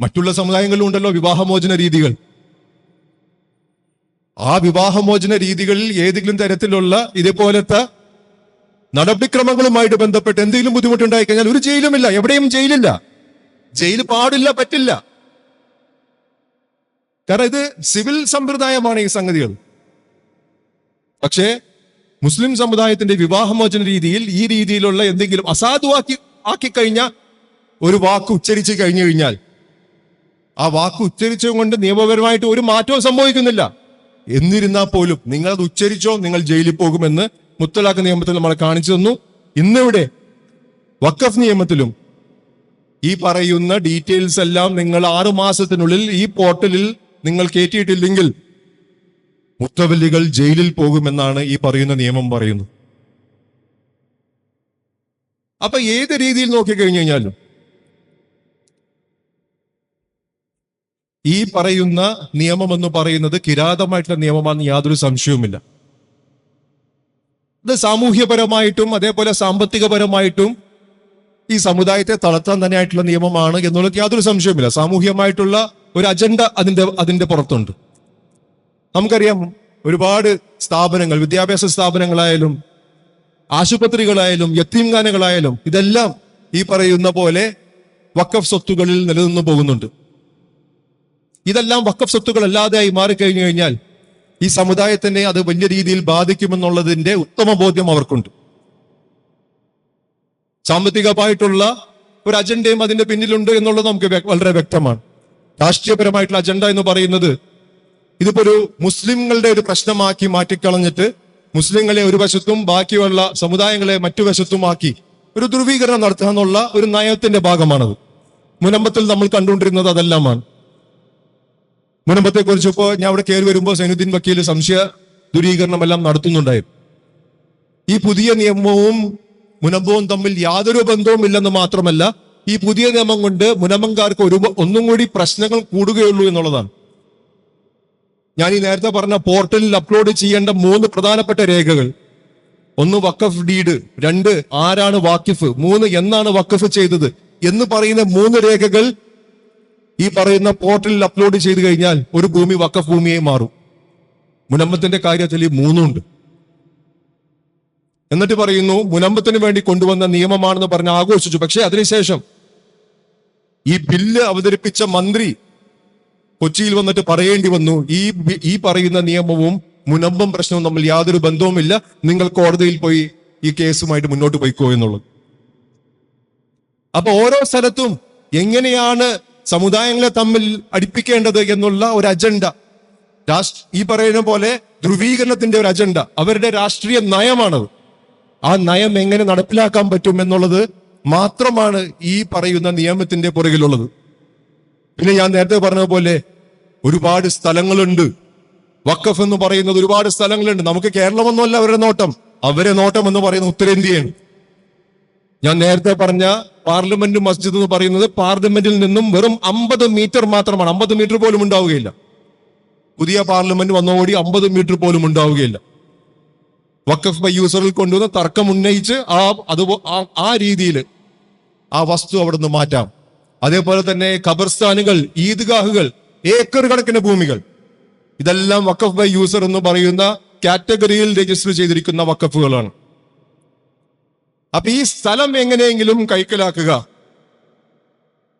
മറ്റുള്ള സമുദായങ്ങളിലും ഉണ്ടല്ലോ വിവാഹമോചന രീതികൾ. ആ വിവാഹമോചന രീതികളിൽ ഏതെങ്കിലും തരത്തിലുള്ള ഇതേപോലത്തെ നടപടിക്രമങ്ങളുമായിട്ട് ബന്ധപ്പെട്ട് എന്തെങ്കിലും ബുദ്ധിമുട്ടുണ്ടായി കഴിഞ്ഞാൽ ഒരു ജയിലുമില്ല എവിടെയും ജയിലില്ല. ജയിൽ പാടില്ല പറ്റില്ല. കാരണം ഇത് സിവിൽ സമ്പ്രദായമാണ് ഈ സംഗതികൾ. പക്ഷേ മുസ്ലിം സമുദായത്തിന്റെ വിവാഹമോചന രീതിയിൽ ഈ രീതിയിലുള്ള എന്തെങ്കിലും അസാധുവാക്കി ആക്കി കഴിഞ്ഞ ഒരു വാക്ക് ഉച്ചരിച്ച് കഴിഞ്ഞു കഴിഞ്ഞാൽ ആ വാക്ക് ഉച്ചരിച്ചുകൊണ്ട് നിയമപരമായിട്ട് ഒരു മാറ്റവും സംഭവിക്കുന്നില്ല. എന്നിരുന്നാൽ പോലും നിങ്ങൾ അത് ഉച്ചരിച്ചോ നിങ്ങൾ ജയിലിൽ പോകുമെന്ന് മുത്തലാഖ് നിയമത്തിൽ നമ്മളെ കാണിച്ചു തന്നു. ഇന്നിവിടെ വക്കഫ് നിയമത്തിലും ഈ പറയുന്ന ഡീറ്റെയിൽസ് എല്ലാം നിങ്ങൾ ആറു മാസത്തിനുള്ളിൽ ഈ പോർട്ടലിൽ നിങ്ങൾ കയറ്റിയിട്ടില്ലെങ്കിൽ മുത്തവല്ലികൾ ജയിലിൽ പോകുമെന്നാണ് ഈ പറയുന്ന നിയമം പറയുന്നത്. അപ്പൊ ഏത് രീതിയിൽ നോക്കിക്കഴിഞ്ഞു കഴിഞ്ഞാലും ഈ പറയുന്ന നിയമം എന്ന് പറയുന്നത് കിരാതമായിട്ടുള്ള നിയമമാണെന്ന് യാതൊരു സംശയവുമില്ല. ഇത് സാമൂഹ്യപരമായിട്ടും അതേപോലെ സാമ്പത്തികപരമായിട്ടും ഈ സമുദായത്തെ തളർത്താൻ തന്നെയായിട്ടുള്ള നിയമമാണ് എന്നുള്ളത് യാതൊരു സംശയവുമില്ല. സാമൂഹ്യമായിട്ടുള്ള ഒരു അജണ്ട അതിന്റെ അതിന്റെ പുറത്തുണ്ട്. നമുക്കറിയാം ഒരുപാട് സ്ഥാപനങ്ങൾ വിദ്യാഭ്യാസ സ്ഥാപനങ്ങളായാലും ആശുപത്രികളായാലും യത്തീംഖാനകളായാലും ഇതെല്ലാം ഈ പറയുന്ന പോലെ വക്കഫ് സ്വത്തുകളിൽ നിലനിന്നു പോകുന്നുണ്ട്. ഇതെല്ലാം വക്കഫ് സ്വത്തുകൾ അല്ലാതെയായി മാറിക്കഴിഞ്ഞു കഴിഞ്ഞാൽ ഈ സമുദായത്തിനെ അത് വലിയ രീതിയിൽ ബാധിക്കുമെന്നുള്ളതിന്റെ ഉത്തമ ബോധ്യം അവർക്കുണ്ട്. സാമ്പത്തികമായിട്ടുള്ള ഒരു അജണ്ടയും അതിന്റെ പിന്നിലുണ്ട് എന്നുള്ളത് നമുക്ക് വളരെ വ്യക്തമാണ്. രാഷ്ട്രീയപരമായിട്ടുള്ള അജണ്ട എന്ന് പറയുന്നത് ഇതിപ്പോ ഒരു മുസ്ലിങ്ങളുടെ ഒരു പ്രശ്നമാക്കി മാറ്റിക്കളഞ്ഞിട്ട് മുസ്ലിങ്ങളെ ഒരു വശത്തും ബാക്കിയുള്ള സമുദായങ്ങളെ മറ്റു വശത്തുമാക്കി ഒരു ധ്രുവീകരണം നടത്തുക എന്നുള്ള ഒരു നയത്തിന്റെ ഭാഗമാണത്. മുനമ്പത്തിൽ നമ്മൾ കണ്ടുകൊണ്ടിരുന്നത് അതെല്ലാമാണ്. മുനമ്പത്തെ കുറിച്ച് ഇപ്പോ ഞാൻ അവിടെ കയറി വരുമ്പോൾ സൈനുദ്ദീൻ വക്കീൽ സംശയ ദുരീകരണം എല്ലാം നടത്തുന്നുണ്ടായിരുന്നു. ഈ പുതിയ നിയമവും മുനമ്പവും തമ്മിൽ യാതൊരു ബന്ധവും ഇല്ലെന്ന് മാത്രമല്ല ഈ പുതിയ നിയമം കൊണ്ട് മുനമ്പംകാർക്ക് ഒരു ഒന്നും കൂടി പ്രശ്നങ്ങൾ കൂടുകയുള്ളൂ എന്നുള്ളതാണ്. ഞാൻ ഈ നേരത്തെ പറഞ്ഞ പോർട്ടലിൽ അപ്ലോഡ് ചെയ്യേണ്ട മൂന്ന് പ്രധാനപ്പെട്ട രേഖകൾ. ഒന്ന് വക്കഫ് ഡീഡ് രണ്ട് ആരാണ് വാക്കിഫ് മൂന്ന് എന്നാണ് വക്കഫ് ചെയ്തത്. എന്ന് പറയുന്ന മൂന്ന് രേഖകൾ ഈ പറയുന്ന പോർട്ടലിൽ അപ്ലോഡ് ചെയ്ത് കഴിഞ്ഞാൽ ഒരു ഭൂമി വക്കഫ് ഭൂമിയായി മാറും. മുനമ്പത്തിന്റെ കാര്യത്തിൽ ഈ മൂന്നുണ്ട്. എന്നിട്ട് പറയുന്നു മുനമ്പത്തിന് വേണ്ടി കൊണ്ടുവന്ന നിയമമാണെന്ന് പറഞ്ഞ് ആഘോഷിച്ചു. പക്ഷേ അതിനുശേഷം ഈ ബില്ല് അവതരിപ്പിച്ച മന്ത്രി കൊച്ചിയിൽ വന്നിട്ട് പറയേണ്ടി വന്നു. ഈ ഈ പറയുന്ന നിയമവും മുനമ്പം പ്രശ്നവും തമ്മിൽ യാതൊരു ബന്ധവുമില്ല. നിങ്ങൾ കോടതിയിൽ പോയി ഈ കേസുമായിട്ട് മുന്നോട്ട് പോയിക്കോ എന്നുള്ളത്. അപ്പൊ ഓരോ സ്ഥലത്തും എങ്ങനെയാണ് സമുദായങ്ങളെ തമ്മിൽ അടുപ്പിക്കേണ്ടത് എന്നുള്ള ഒരു അജണ്ട. രാഷ്ട്ര ഈ പറയുന്ന പോലെ ധ്രുവീകരണത്തിന്റെ ഒരു അജണ്ട. അവരുടെ രാഷ്ട്രീയ നയമാണത്. ആ നയം എങ്ങനെ നടപ്പിലാക്കാൻ പറ്റും എന്നുള്ളത് മാത്രമാണ് ഈ പറയുന്ന നിയമത്തിന്റെ പുറകിലുള്ളത്. പിന്നെ ഞാൻ നേരത്തെ പറഞ്ഞ പോലെ ഒരുപാട് സ്ഥലങ്ങളുണ്ട്. വക്കഫ് എന്ന് പറയുന്നത് ഒരുപാട് സ്ഥലങ്ങളുണ്ട്. നമുക്ക് കേരളമൊന്നുമല്ല അവരുടെ നോട്ടം. അവരെ നോട്ടം എന്ന് പറയുന്നത് ഉത്തരേന്ത്യയാണ്. ഞാൻ നേരത്തെ പറഞ്ഞ പാർലമെന്റ് മസ്ജിദ് എന്ന് പറയുന്നത് പാർലമെന്റിൽ നിന്നും വെറും അമ്പത് മീറ്റർ മാത്രമാണ്. അമ്പത് മീറ്റർ പോലും ഉണ്ടാവുകയില്ല. പുതിയ പാർലമെന്റ് വന്നോടി അമ്പത് മീറ്റർ പോലും ഉണ്ടാവുകയില്ല. വക്കഫ് ബൈ യൂസറിൽ കൊണ്ടുവന്ന് തർക്കം ഉന്നയിച്ച് ആ അത് ആ രീതിയിൽ ആ വസ്തു അവിടെ നിന്ന് മാറ്റാം. അതേപോലെ തന്നെ ഖബർസ്ഥാനുകൾ ഈദ്ഗാഹുകൾ ഏക്കർ കണക്കിന് ഭൂമികൾ. ഇതെല്ലാം വക്കഫ് ബൈ യൂസർ എന്ന് പറയുന്ന കാറ്റഗറിയിൽ രജിസ്റ്റർ ചെയ്തിരിക്കുന്ന വക്കഫുകളാണ് അപ്പൊ ഈ സ്ഥലം എങ്ങനെയെങ്കിലും കൈക്കലാക്കുക.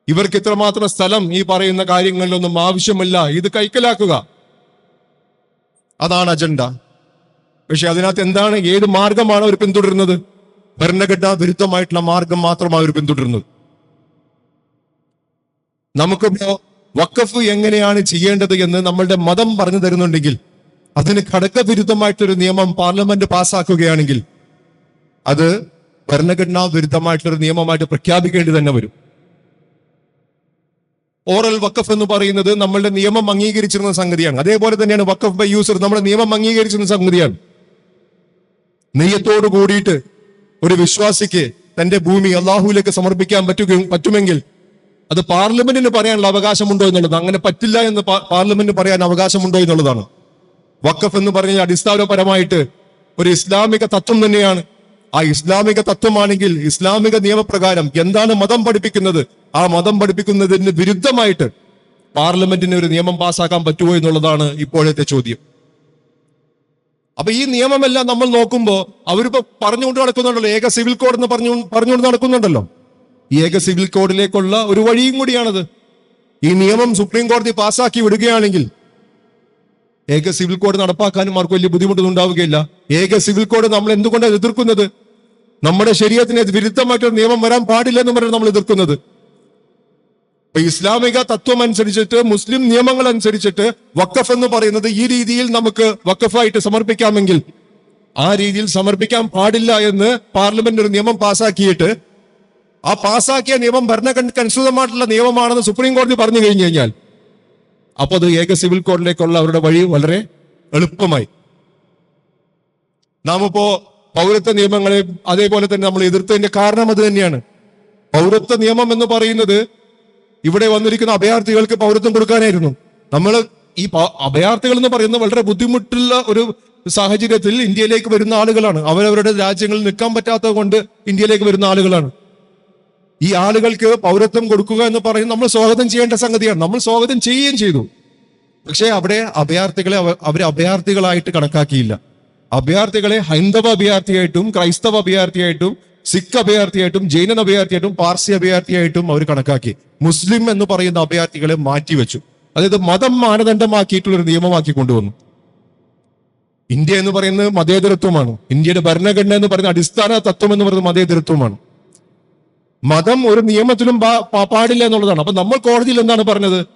ഇവർക്ക് ഇത്രമാത്രം സ്ഥലം ഈ പറയുന്ന കാര്യങ്ങളിലൊന്നും ആവശ്യമില്ല. ഇത് കൈക്കലാക്കുക. അതാണ് അജണ്ട. പക്ഷെ അതിനകത്ത് എന്താണ് ഏത് മാർഗമാണ് അവർ പിന്തുടരുന്നത്? ഭരണഘടനാ വിരുദ്ധമായിട്ടുള്ള മാർഗം മാത്രമാണ് അവർ പിന്തുടരുന്നത്. നമുക്കിപ്പോ വക്കഫ് എങ്ങനെയാണ് ചെയ്യേണ്ടത് എന്ന് നമ്മളുടെ മതം പറഞ്ഞു തരുന്നുണ്ടെങ്കിൽ അതിന് ഘടകവിരുദ്ധമായിട്ടൊരു നിയമം പാർലമെന്റ് പാസ്സാക്കുകയാണെങ്കിൽ അത് ഭരണഘടനാ വിരുദ്ധമായിട്ടുള്ള നിയമമായിട്ട് പ്രഖ്യാപിക്കേണ്ടി തന്നെ വരും. ഓറൽ വക്കഫ് എന്ന് പറയുന്നത് നമ്മളുടെ നിയമം അംഗീകരിച്ചിരുന്ന സംഗതിയാണ്. അതേപോലെ തന്നെയാണ് വക്കഫ് ബൈ യൂസർ നമ്മുടെ നിയമം അംഗീകരിച്ചിരുന്ന സംഗതിയാണ്. നെയ്യത്തോട് കൂടിയിട്ട് ഒരു വിശ്വാസിക്ക് തന്റെ ഭൂമി അള്ളാഹുവിലേക്ക് സമർപ്പിക്കാൻ പറ്റുകയും പറ്റുമെങ്കിൽ അത് പാർലമെന്റിന് പറയാനുള്ള അവകാശമുണ്ടോ എന്നുള്ളത്. അങ്ങനെ പറ്റില്ല എന്ന് പാർലമെന്റിന് പറയാൻ അവകാശമുണ്ടോ എന്നുള്ളതാണ്. വക്കഫ് എന്ന് പറഞ്ഞ അടിസ്ഥാനപരമായിട്ട് ഒരു ഇസ്ലാമിക തത്വം തന്നെയാണ്. ആ ഇസ്ലാമിക തത്വമാണെങ്കിൽ ഇസ്ലാമിക നിയമപ്രകാരം എന്താണ് മതം പഠിപ്പിക്കുന്നത്? ആ മതം പഠിപ്പിക്കുന്നതിന് വിരുദ്ധമായിട്ട് പാർലമെന്റിന് ഒരു നിയമം പാസ്സാക്കാൻ പറ്റുമോ എന്നുള്ളതാണ് ഇപ്പോഴത്തെ ചോദ്യം. അപ്പൊ ഈ നിയമമെല്ലാം നമ്മൾ നോക്കുമ്പോൾ അവരിപ്പോ പറഞ്ഞുകൊണ്ട് നടക്കുന്നുണ്ടല്ലോ. ഏക സിവിൽ കോഡ് എന്ന് പറഞ്ഞു പറഞ്ഞുകൊണ്ട് നടക്കുന്നുണ്ടല്ലോ. ഏക സിവിൽ കോഡിലേക്കുള്ള ഒരു വഴിയും കൂടിയാണത്. ഈ നിയമം സുപ്രീം കോടതി പാസ്സാക്കി വിടുകയാണെങ്കിൽ ഏക സിവിൽ കോഡ് നടപ്പാക്കാനും ആർക്കും വലിയ ബുദ്ധിമുട്ടൊന്നും ഉണ്ടാവുകയില്ല ഏക സിവിൽ കോഡ് നമ്മൾ എന്തുകൊണ്ടാണ് എതിർക്കുന്നത്? നമ്മുടെ ശരീരത്തിന് വിരുദ്ധമായിട്ടൊരു നിയമം വരാൻ പാടില്ല എന്ന് പറഞ്ഞാണ് നമ്മൾ എതിർക്കുന്നത്. ഇപ്പൊ ഇസ്ലാമിക തത്വം അനുസരിച്ചിട്ട് മുസ്ലിം നിയമങ്ങൾ അനുസരിച്ചിട്ട് വക്കഫ് എന്ന് പറയുന്നത് ഈ രീതിയിൽ നമുക്ക് വക്കഫായിട്ട് സമർപ്പിക്കാമെങ്കിൽ ആ രീതിയിൽ സമർപ്പിക്കാൻ പാടില്ല എന്ന് പാർലമെന്റ് ഒരു നിയമം പാസാക്കിയിട്ട് ആ പാസാക്കിയ നിയമം ഭരണഘടനയ്ക്ക് അനുസൃതമായിട്ടുള്ള നിയമമാണെന്ന് സുപ്രീം കോടതി പറഞ്ഞു കഴിഞ്ഞു കഴിഞ്ഞാൽ അപ്പൊ അത് ഏക സിവിൽ കോഡിലേക്കുള്ള അവരുടെ വഴി വളരെ എളുപ്പമായി. നാം ഇപ്പോ പൗരത്വ നിയമങ്ങളെ അതേപോലെ തന്നെ നമ്മൾ എതിർത്തതിന്റെ കാരണം അത് തന്നെയാണ്. പൗരത്വ നിയമം എന്ന് പറയുന്നത് ഇവിടെ വന്നിരിക്കുന്ന അഭയാർത്ഥികൾക്ക് പൗരത്വം കൊടുക്കാനായിരുന്നു. നമ്മൾ ഈ അഭയാർത്ഥികൾ എന്ന് പറയുന്നത് വളരെ ബുദ്ധിമുട്ടുള്ള ഒരു സാഹചര്യത്തിൽ ഇന്ത്യയിലേക്ക് വരുന്ന ആളുകളാണ്. അവരവരുടെ രാജ്യങ്ങളിൽ നിൽക്കാൻ പറ്റാത്തത് കൊണ്ട് ഇന്ത്യയിലേക്ക് വരുന്ന ആളുകളാണ്. ഈ ആളുകൾക്ക് പൗരത്വം കൊടുക്കുക എന്ന് പറയുന്നത് നമ്മൾ സ്വാഗതം ചെയ്യേണ്ട സംഗതിയാണ്. നമ്മൾ സ്വാഗതം ചെയ്യുകയും ചെയ്തു. പക്ഷേ അവിടെ അഭയാർത്ഥികളെ അവർ അഭയാർത്ഥികളായിട്ട് കണക്കാക്കിയില്ല. അഭയാർത്ഥികളെ ഹൈന്ദവ അഭയാർത്ഥിയായിട്ടും ക്രൈസ്തവ അഭയാർത്ഥിയായിട്ടും സിഖ് അഭയാർത്ഥിയായിട്ടും ജൈനൻ അഭയാർത്ഥിയായിട്ടും പാർസി അഭയാർത്ഥിയായിട്ടും അവർ കണക്കാക്കി. മുസ്ലിം എന്ന് പറയുന്ന അഭയാർത്ഥികളെ മാറ്റിവെച്ചു. അതായത് മതം മാനദണ്ഡമാക്കിയിട്ടുള്ള ഒരു നിയമമാക്കി കൊണ്ടുവന്നു. ഇന്ത്യ എന്ന് പറയുന്നത് മതേതരത്വമാണ്. ഇന്ത്യയുടെ ഭരണഘടന എന്ന് പറയുന്ന അടിസ്ഥാന തത്വം എന്ന് പറയുന്നത് മതേതരത്വമാണ്. മതം ഒരു നിയമത്തിലും പാടില്ല എന്നുള്ളതാണ്. അപ്പൊ നമ്മൾ കോടതിയിൽ എന്താണ് പറഞ്ഞത്?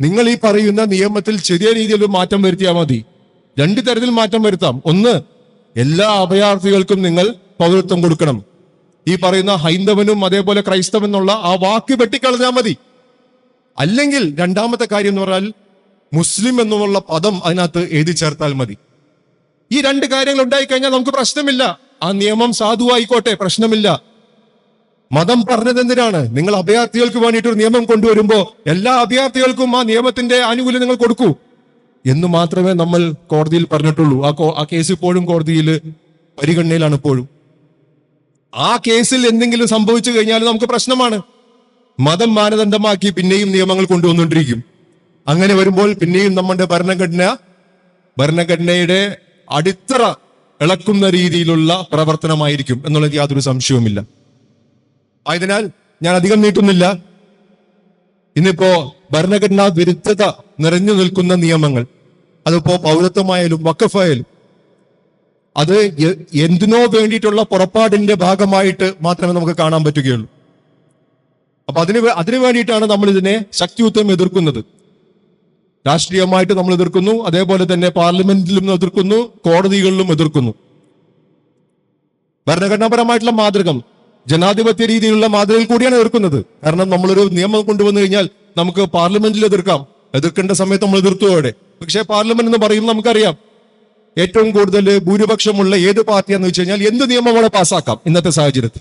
നിങ്ങൾ ഈ പറയുന്ന നിയമത്തിൽ ചെറിയ രീതിയിൽ മാറ്റം വരുത്തിയാൽ മതി. രണ്ട് തരത്തിൽ മാറ്റം വരുത്താം. ഒന്ന് എല്ലാ അഭയാർത്ഥികൾക്കും നിങ്ങൾ പൗരത്വം കൊടുക്കണം. ഈ പറയുന്ന ഹൈന്ദവനും അതേപോലെ ക്രൈസ്തവൻ എന്നുള്ള ആ വാക്ക് വെട്ടിക്കളഞ്ഞാൽ മതി. അല്ലെങ്കിൽ രണ്ടാമത്തെ കാര്യം എന്ന് പറഞ്ഞാൽ മുസ്ലിം എന്നുള്ള പദം അതിനകത്ത് എഴുതി ചേർത്താൽ മതി. ഈ രണ്ട് കാര്യങ്ങൾ ഉണ്ടായിക്കഴിഞ്ഞാൽ നമുക്ക് പ്രശ്നമില്ല. ആ നിയമം സാധുവായിക്കോട്ടെ പ്രശ്നമില്ല. മതം പറഞ്ഞത് എന്തിനാണ് നിങ്ങൾ അഭയാർത്ഥികൾക്ക് വേണ്ടിയിട്ട് ഒരു നിയമം കൊണ്ടുവരുമ്പോൾ എല്ലാ അഭയാർത്ഥികൾക്കും ആ നിയമത്തിന്റെ ആനുകൂല്യം നിങ്ങൾ കൊടുക്കൂ. എന്ന് മാത്രമേ നമ്മൾ കോടതിയിൽ പറഞ്ഞിട്ടുള്ളൂ. ആ ആ കേസ് ഇപ്പോഴും കോടതിയിൽ പരിഗണനയിലാണ് ഇപ്പോഴും. ആ കേസിൽ എന്തെങ്കിലും സംഭവിച്ചു കഴിഞ്ഞാൽ നമുക്ക് പ്രശ്നമാണ്. മതം മാനദണ്ഡമാക്കി പിന്നെയും നിയമങ്ങൾ കൊണ്ടുവന്നുകൊണ്ടിരിക്കും. അങ്ങനെ വരുമ്പോൾ പിന്നെയും നമ്മുടെ ഭരണഘടന ഭരണഘടനയുടെ അടിത്തറ ഇളക്കുന്ന രീതിയിലുള്ള പ്രവർത്തനമായിരിക്കും എന്നുള്ളത് യാതൊരു സംശയവുമില്ല. ആയതിനാൽ ഞാൻ അധികം നീട്ടുന്നില്ല. ഇന്നിപ്പോ ഭരണഘടനാ വിരുദ്ധത നിറഞ്ഞു നിൽക്കുന്ന നിയമങ്ങൾ അതിപ്പോ പൗരത്വമായാലും വക്കഫായാലും അത് എന്തിനോ വേണ്ടിയിട്ടുള്ള പുറപ്പാടിന്റെ ഭാഗമായിട്ട് മാത്രമേ നമുക്ക് കാണാൻ പറ്റുകയുള്ളൂ. അപ്പൊ അതിന് അതിനു വേണ്ടിയിട്ടാണ് നമ്മൾ ഇതിനെ ശക്തിയുദ്ധം എതിർക്കുന്നത്. രാഷ്ട്രീയമായിട്ട് നമ്മൾ എതിർക്കുന്നു അതേപോലെ തന്നെ പാർലമെന്റിലും എതിർക്കുന്നു കോടതികളിലും എതിർക്കുന്നു. ഭരണഘടനാപരമായിട്ടുള്ള മാതൃകം ജനാധിപത്യ രീതിയിലുള്ള മാതൃകയിൽ കൂടിയാണ് എതിർക്കുന്നത്. കാരണം നമ്മളൊരു നിയമം കൊണ്ടുവന്നു കഴിഞ്ഞാൽ നമുക്ക് പാർലമെന്റിൽ എതിർക്കാം. എതിർക്കേണ്ട സമയത്ത് നമ്മൾ എതിർത്തു അവിടെ. പക്ഷേ പാർലമെന്റ് എന്ന് പറയുമ്പോൾ നമുക്കറിയാം ഏറ്റവും കൂടുതൽ ഭൂരിപക്ഷമുള്ള ഏത് പാർട്ടിയാന്ന് വെച്ച് കഴിഞ്ഞാൽ എന്ത് നിയമം അവിടെ പാസ്സാക്കാം ഇന്നത്തെ സാഹചര്യത്തിൽ.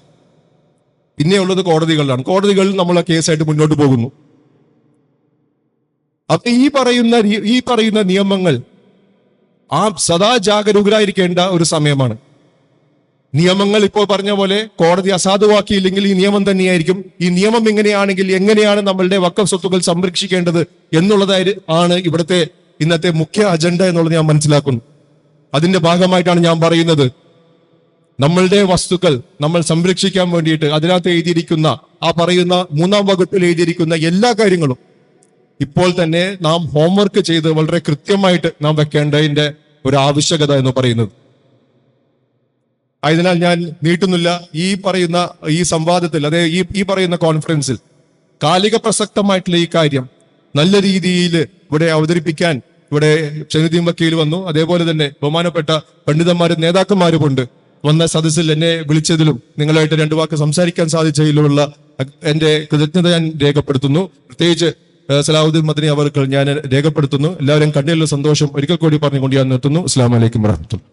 പിന്നെയുള്ളത് കോടതികളിലാണ്. കോടതികളിൽ നമ്മൾ കേസായിട്ട് മുന്നോട്ട് പോകുന്നു. അപ്പൊ ഈ പറയുന്ന ഈ പറയുന്ന നിയമങ്ങൾ ആ സദാ ജാഗരൂകരായിരിക്കേണ്ട ഒരു സമയമാണ്. നിയമങ്ങൾ ഇപ്പോൾ പറഞ്ഞ പോലെ കോടതി അസാധുവാക്കിയില്ലെങ്കിൽ ഈ നിയമം തന്നെയായിരിക്കും. ഈ നിയമം ഇങ്ങനെയാണെങ്കിൽ എങ്ങനെയാണ് നമ്മളുടെ വക്കം സ്വത്തുക്കൾ സംരക്ഷിക്കേണ്ടത് എന്നുള്ളതായി ആണ് ഇവിടുത്തെ ഇന്നത്തെ മുഖ്യ അജണ്ട എന്നുള്ളത് ഞാൻ മനസ്സിലാക്കുന്നു. അതിന്റെ ഭാഗമായിട്ടാണ് ഞാൻ പറയുന്നത്. നമ്മളുടെ വസ്തുക്കൾ നമ്മൾ സംരക്ഷിക്കാൻ വേണ്ടിയിട്ട് അതിനകത്ത് എഴുതിയിരിക്കുന്ന ആ പറയുന്ന മൂന്നാം വകുപ്പിൽ എഴുതിയിരിക്കുന്ന എല്ലാ കാര്യങ്ങളും ഇപ്പോൾ തന്നെ നാം ഹോംവർക്ക് ചെയ്ത് വളരെ കൃത്യമായിട്ട് നാം വെക്കേണ്ടതിന്റെ ഒരു ആവശ്യകത എന്ന് പറയുന്നത്. ആയതിനാൽ ഞാൻ നീട്ടുന്നില്ല. ഈ പറയുന്ന ഈ സംവാദത്തിൽ അതെ ഈ ഈ പറയുന്ന കോൺഫറൻസിൽ കാലിക പ്രസക്തമായിട്ടുള്ള ഈ കാര്യം നല്ല രീതിയിൽ ഇവിടെ അവതരിപ്പിക്കാൻ ഇവിടെ ഷെനുദ്ദീൻ വക്കീൽ വന്നു. അതേപോലെ തന്നെ ബഹുമാനപ്പെട്ട പണ്ഡിതന്മാരും നേതാക്കന്മാരും നേതാക്കന്മാരുമുണ്ട് വന്ന സദസ്സിൽ എന്നെ വിളിച്ചതിലും നിങ്ങളായിട്ട് രണ്ടു വാക്ക് സംസാരിക്കാൻ സാധിച്ചതിലുള്ള എന്റെ കൃതജ്ഞത ഞാൻ രേഖപ്പെടുത്തുന്നു. പ്രത്യേകിച്ച് സലാഹുദ്ദീൻ മദനി അവർക്ക് ഞാൻ രേഖപ്പെടുത്തുന്നു. എല്ലാവരും കണ്ടിലുള്ള സന്തോഷം ഒരിക്കൽ കൂടി പറഞ്ഞുകൊണ്ട് ഞാൻ നിർത്തുന്നു. അസ്സാം വലൈക്കും വരഹമത്തുള്ള